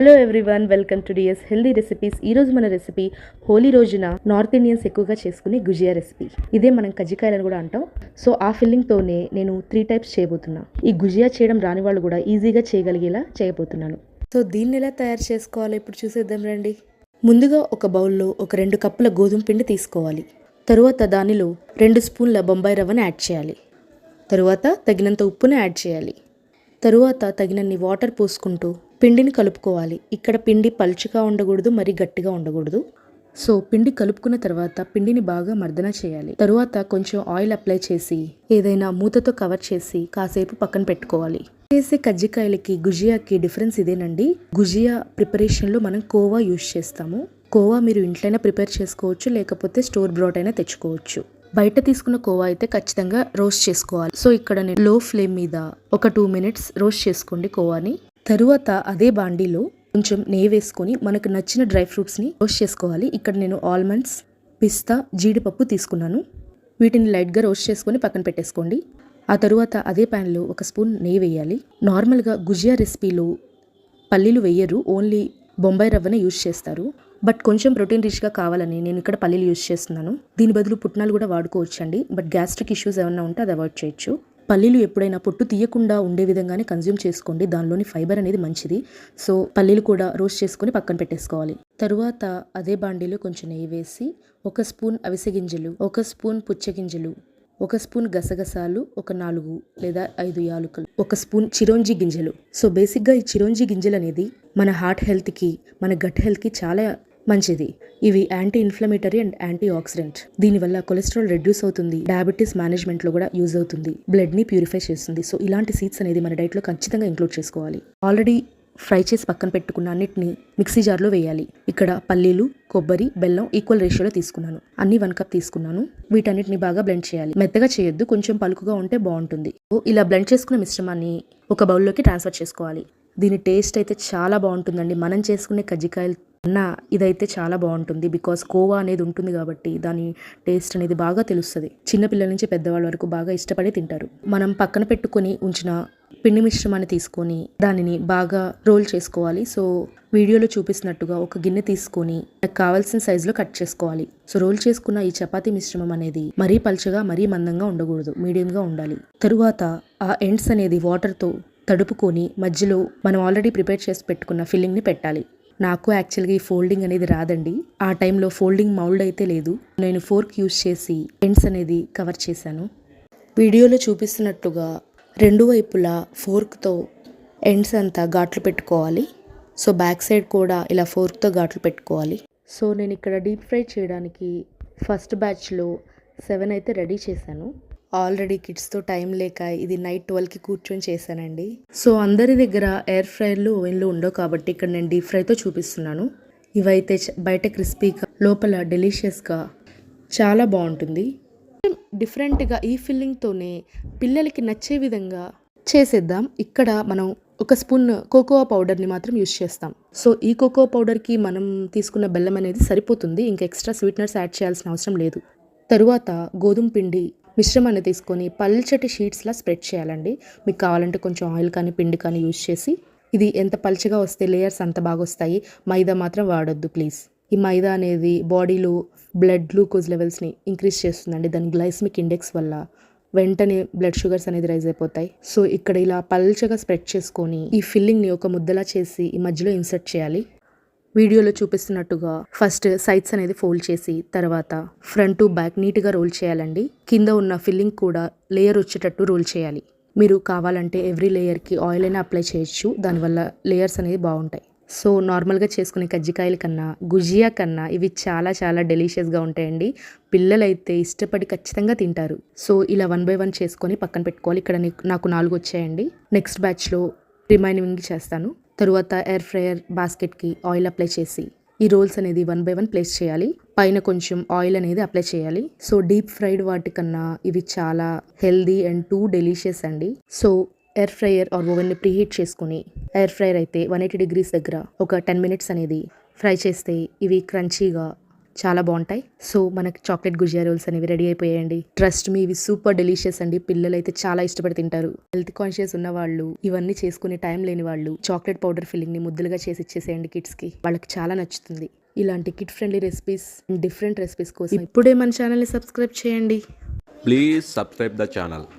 Hello everyone welcome to D S healthy recipes ఈ రోజు మన రెసిపీ హోలీ రోజున నార్త్ ఇండియన్స్ ఎక్కువగా చేసుకునే గుజియా రెసిపీ ఇదే మనం కజ్జికాయలను కూడా అంటాం. సో ఆ ఫిల్లింగ్తోనే నేను త్రీ టైప్స్ చేయబోతున్నా. ఈ గుజియా చేయడం రాని వాళ్ళు కూడా ఈజీగా చేయగలిగేలా చేయబోతున్నాను. సో దీన్ని ఎలా తయారు చేసుకోవాలో? ఇప్పుడు చూసేద్దాం రండి. ముందుగా ఒక బౌల్లో ఒక రెండు కప్పుల గోధుమ పిండి తీసుకోవాలి. తరువాత దానిలో రెండు స్పూన్ల బొంబాయి రవ్వను యాడ్ చేయాలి. తరువాత తగినంత ఉప్పును యాడ్ చేయాలి. తరువాత తగినన్ని వాటర్ పోసుకుంటూ పిండిని కలుపుకోవాలి. ఇక్కడ పిండి పలుచగా ఉండకూడదు మరి గట్టిగా ఉండకూడదు. సో పిండి కలుపుకున్న తర్వాత పిండిని బాగా మర్దన చేయాలి. తరువాత కొంచెం ఆయిల్ అప్లై చేసి ఏదైనా మూతతో కవర్ చేసి కాసేపు పక్కన పెట్టుకోవాలి. చేసే కజ్జికాయలకి గుజియాకి డిఫరెన్స్ ఇదేనండి. గుజియా ప్రిపరేషన్లో మనం కోవా యూజ్ చేస్తాము. కోవా మీరు ఇంట్లోనే ప్రిపేర్ చేసుకోవచ్చు లేకపోతే స్టోర్ బ్రాట్ అయినా తెచ్చుకోవచ్చు. బయట తీసుకున్న కోవా అయితే ఖచ్చితంగా రోస్ట్ చేసుకోవాలి. సో ఇక్కడ నేను లో ఫ్లేమ్ మీద ఒక టూ మినిట్స్ రోస్ట్ చేసుకోండి కోవాని. తరువాత అదే బాండీలో కొంచెం నెయ్యి వేసుకొని మనకు నచ్చిన డ్రై ఫ్రూట్స్ని రోస్ట్ చేసుకోవాలి. ఇక్కడ నేను ఆల్మండ్స్ పిస్తా జీడిపప్పు తీసుకున్నాను. వీటిని లైట్గా రోస్ట్ చేసుకొని పక్కన పెట్టేసుకోండి. ఆ తరువాత అదే ప్యాన్లో ఒక స్పూన్ నెయ్యి వేయాలి. నార్మల్గా గుజియా రెసిపీలో పల్లీలు వేయరు ఓన్లీ బొంబాయి రవ్వనే యూజ్ చేస్తారు. బట్ కొంచెం ప్రోటీన్ రిచ్గా కావాలని నేను ఇక్కడ పల్లీలు యూజ్ చేస్తున్నాను. దీని బదులు పుట్నాలు కూడా వాడుకోవచ్చండి. బట్ గ్యాస్ట్రిక్ ఇష్యూస్ ఏమైనా ఉంటే అది అవాయిడ్ చేయొచ్చు. పల్లీలు ఎప్పుడైనా పొట్టు తీయకుండా ఉండే విధంగానే కన్జ్యూమ్ చేసుకోండి. దానిలోని ఫైబర్ అనేది మంచిది. సో పల్లీలు కూడా రోస్ట్ చేసుకొని పక్కన పెట్టేసుకోవాలి. తరువాత అదే బాండీలో కొంచెం నెయ్యి వేసి ఒక స్పూన్ అవిసె గింజలు ఒక స్పూన్ పుచ్చగింజలు ఒక స్పూన్ గసగసాలు ఒక నాలుగు లేదా ఐదు యాలుకలు ఒక స్పూన్ చిరోంజి గింజలు. సో బేసిక్గా ఈ చిరోంజి గింజలు అనేది మన హార్ట్ హెల్త్కి మన గట్ హెల్త్కి చాలా మంచిది. ఇవి anti inflammatory and anti oxidant దీనివల్ల కొలెస్ట్రాల్ రెడ్యూస్ అవుతుంది డయాబెటీస్ మేనేజ్మెంట్లో కూడా యూజ్ అవుతుంది బ్లడ్ని ప్యూరిఫై చేస్తుంది. సో ఇలాంటి సీడ్స్ అనేది మన డైట్లో ఖచ్చితంగా ఇంక్లూడ్ చేసుకోవాలి. ఆల్రెడీ ఫ్రై చేసి పక్కన పెట్టుకున్న అన్నిటిని మిక్సీ జార్లో వేయాలి. ఇక్కడ పల్లీలు కొబ్బరి బెల్లం ఈక్వల్ రేషియోలో తీసుకున్నాను. అన్ని వన్ కప్ తీసుకున్నాను. వీటన్నిటిని బాగా బ్లెండ్ చేయాలి. మెత్తగా చేయొద్దు కొంచెం పలుకుగా ఉంటే బాగుంటుంది. ఇలా బ్లెండ్ చేసుకున్న మిశ్రమాన్ని ఒక బౌల్లోకి ట్రాన్స్ఫర్ చేసుకోవాలి. దీని టేస్ట్ అయితే చాలా బాగుంటుందండి. మనం చేసుకునే కజ్జికాయలు అన్న ఇదైతే చాలా బాగుంటుంది. బికాస్ కోవా అనేది ఉంటుంది కాబట్టి దాని టేస్ట్ అనేది బాగా తెలుస్తుంది. చిన్నపిల్లల నుంచి పెద్దవాళ్ళ వరకు బాగా ఇష్టపడి తింటారు. మనం పక్కన పెట్టుకొని ఉంచిన పిండి మిశ్రమాన్ని తీసుకొని దానిని బాగా రోల్ చేసుకోవాలి. సో వీడియోలో చూపిస్తున్నట్టుగా ఒక గిన్నె తీసుకొని నాకు కావాల్సిన సైజులో కట్ చేసుకోవాలి. సో రోల్ చేసుకున్న ఈ చపాతీ మిశ్రమం అనేది మరీ పలుచగా మరీ మందంగా ఉండకూడదు. మీడియంగా ఉండాలి. తరువాత ఆ ఎండ్స్ అనేది వాటర్తో తడుపుకొని మధ్యలో మనం ఆల్రెడీ ప్రిపేర్ చేసి పెట్టుకున్న ఫిల్లింగ్ని పెట్టాలి. నాకు యాక్చువల్గా ఈ ఫోల్డింగ్ అనేది రాదండి. ఆ టైంలో ఫోల్డింగ్ మౌల్డ్ అయితే లేదు. నేను ఫోర్క్ యూజ్ చేసి ఎండ్స్ అనేది కవర్ చేశాను. వీడియోలో చూపిస్తున్నట్టుగా రెండు వైపులా ఫోర్క్తో ఎండ్స్ అంతా ఘాట్లు పెట్టుకోవాలి. సో బ్యాక్ సైడ్ కూడా ఇలా ఫోర్క్తో ఘాట్లు పెట్టుకోవాలి. సో నేను ఇక్కడ డీప్ ఫ్రై చేయడానికి ఫస్ట్ బ్యాచ్లో సెవెన్ అయితే రెడీ చేశాను. ఆల్రెడీ కిడ్స్తో టైం లేక ఇది నైట్ ట్వెల్వ్కి కూర్చొని చేశానండి. సో అందరి దగ్గర ఎయిర్ ఫ్రైర్లు ఓవెన్లు ఉండవు కాబట్టి ఇక్కడ నేను డీప్ ఫ్రైతో చూపిస్తున్నాను. ఇవైతే బయట క్రిస్పీగా లోపల డెలిషియస్గా చాలా బాగుంటుంది. డిఫరెంట్గా ఈ ఫిల్లింగ్తోనే పిల్లలకి నచ్చే విధంగా చేసేద్దాం. ఇక్కడ మనం ఒక స్పూన్ కోకోవా పౌడర్ని మాత్రం యూస్ చేస్తాం. సో ఈ కోకోవా పౌడర్కి మనం తీసుకున్న బెల్లం అనేది సరిపోతుంది. ఇంకా ఎక్స్ట్రా స్వీట్నర్స్ యాడ్ చేయాల్సిన అవసరం లేదు. తరువాత గోధుమ పిండి మిశ్రమాన్ని తీసుకొని పల్చటి షీట్స్లా స్ప్రెడ్ చేయాలండి. మీకు కావాలంటే కొంచెం ఆయిల్ కానీ పిండి కానీ యూజ్ చేసి ఇది ఎంత పల్చగా వస్తే లేయర్స్ అంత బాగా వస్తాయి. మైదా మాత్రం వాడొద్దు ప్లీజ్. ఈ మైదా అనేది బాడీలో బ్లడ్ గ్లూకోజ్ లెవెల్స్ని ఇంక్రీజ్ చేస్తుందండి. దాని గ్లైస్మిక్ ఇండెక్స్ వల్ల వెంటనే బ్లడ్ షుగర్స్ అనేది రైజ్ అయిపోతాయి. సో ఇక్కడ ఇలా పల్చగా స్ప్రెడ్ చేసుకొని ఈ ఫిల్లింగ్ని ఒక ముద్దలా చేసి ఈ మధ్యలో ఇన్సర్ట్ చేయాలి. వీడియోలో చూపిస్తున్నట్టుగా ఫస్ట్ సైడ్స్ అనేది ఫోల్డ్ చేసి తర్వాత ఫ్రంట్ టు బ్యాక్ నీట్గా రోల్ చేయాలండి. కింద ఉన్న ఫిల్లింగ్ కూడా లేయర్ వచ్చేటట్టు రోల్ చేయాలి. మీరు కావాలంటే ఎవ్రీ లేయర్కి ఆయిల్ అయినా అప్లై చేయొచ్చు. దానివల్ల లేయర్స్ అనేది బాగుంటాయి. సో నార్మల్గా చేసుకునే కజ్జికాయల కన్నా గుజియా కన్నా ఇవి చాలా చాలా డెలిషియస్గా ఉంటాయండి. పిల్లలైతే ఇష్టపడి ఖచ్చితంగా తింటారు. సో ఇలా వన్ బై వన్ చేసుకొని పక్కన పెట్టుకోవాలి. ఇక్కడ నాకు నాలుగు వచ్చాయండి. నెక్స్ట్ బ్యాచ్లో రిమైనింగ్ చేస్తాను. తరువాత ఎయిర్ ఫ్రైయర్ బాస్కెట్కి ఆయిల్ అప్లై చేసి ఈ రోల్స్ అనేది వన్ బై వన్ ప్లేస్ చేయాలి. పైన కొంచెం ఆయిల్ అనేది అప్లై చేయాలి. సో డీప్ ఫ్రైడ్ వాటికన్నా ఇవి చాలా హెల్దీ అండ్ టూ డెలిషియస్ అండి. సో ఎయిర్ ఫ్రైయర్ ఆర్ ఓవెన్ని ప్రీహీట్ చేసుకుని ఎయిర్ ఫ్రైయర్ అయితే వన్ ఎయిటీ డిగ్రీస్ దగ్గర ఒక టెన్ మినిట్స్ అనేది ఫ్రై చేస్తే ఇవి క్రంచీగా చాలా బాగుంటాయి. సో మనకి చాక్లెట్ గుజియా రోల్స్ అనేవి రెడీ అయిపోయాయండి. ట్రస్ట్ మీ ఇవి సూపర్ డెలిషియస్ అండి. పిల్లలు అయితే చాలా ఇష్టపడి తింటారు. హెల్త్ కాన్షియస్ ఉన్న వాళ్ళు ఇవన్నీ చేసుకునే టైం లేని వాళ్ళు చాక్లెట్ పౌడర్ ఫిల్లింగ్ని ముద్దులుగా చేసి ఇచ్చేసేయండి కిడ్స్కి వాళ్ళకి చాలా నచ్చుతుంది. ఇలాంటి kid friendly recipes different recipes కోసం ఇప్పుడే మన ఛానల్ని సబ్స్క్రైబ్ చేయండి. Please subscribe the channel.